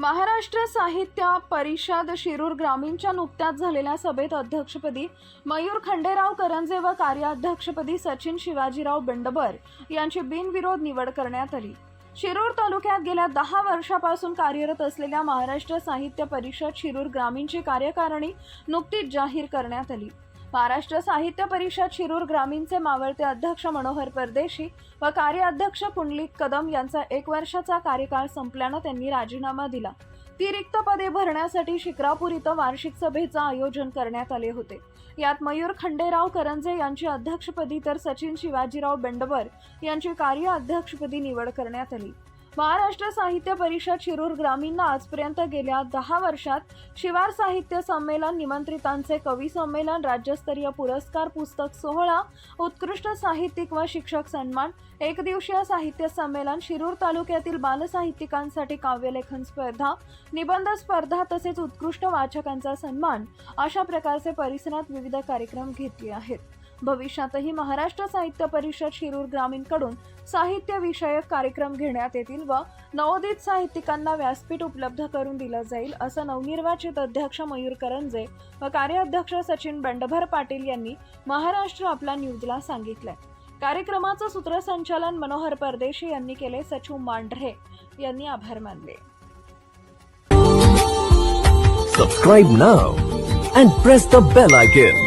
महाराष्ट्र साहित्य परिषद शिरूर ग्रामीणच्या नुकत्याच झालेल्या सभेत अध्यक्षपदी मयूर खंडेराव करंजे व कार्याध्यक्षपदी सचिन शिवाजीराव बंडबर यांची बिनविरोध निवड करण्यात आली. शिरूर तालुक्यात गेल्या दहा वर्षापासून कार्यरत असलेल्या महाराष्ट्र साहित्य परिषद शिरूर ग्रामीणची कार्यकारिणी नुकतीच जाहीर करण्यात आली. महाराष्ट्र साहित्य परिषद शिरूर ग्रामीणचे मावळते अध्यक्ष मनोहर परदेशी व कार्याध्यक्ष पुंडलिक कदम यांचा एक वर्षाचा कार्यकाळ संपल्यानं त्यांनी राजीनामा दिला. ती रिक्त पदे भरण्यासाठी शिक्रापूर इथं वार्षिक सभेचं आयोजन करण्यात आले होते. यात मयूर खंडेराव करंजे यांची अध्यक्षपदी तर सचिन शिवाजीराव बेंडवर यांची कार्य अध्यक्षपदी निवड करण्यात आली. महाराष्ट्र साहित्य परिषद शिरूर ग्रामीणनं आजपर्यंत गेल्या दहा वर्षात शिवार साहित्य संमेलन निमंत्रितांचे कवी संमेलन राज्यस्तरीय पुरस्कार पुस्तक सोहळा उत्कृष्ट साहित्यिक व शिक्षक सन्मान एक दिवसीय साहित्य संमेलन शिरूर तालुक्यातील बालसाहित्यिकांसाठी काव्यलेखन स्पर्धा निबंध स्पर्धा तसेच उत्कृष्ट वाचकांचा सन्मान अशा प्रकारचे परिसरात विविध कार्यक्रम घेतले आहेत. भविष्यातही महाराष्ट्र साहित्य परिषद शिरूर ग्रामीणकडून साहित्य विषयक कार्यक्रम घेण्यात येतील व नवोदित साहित्यिकांना व्यासपीठ उपलब्ध करून दिलं जाईल असं नवनिर्वाचित अध्यक्ष मयूर करंजे व कार्याध्यक्ष सचिन बंडभर पाटील यांनी महाराष्ट्र आपला न्यूजला सांगितलंय. कार्यक्रमाचं सूत्रसंचालन मनोहर परदेशी यांनी केले सचिव मांढरे यांनी आभार मानले. Subscribe now and press the bell icon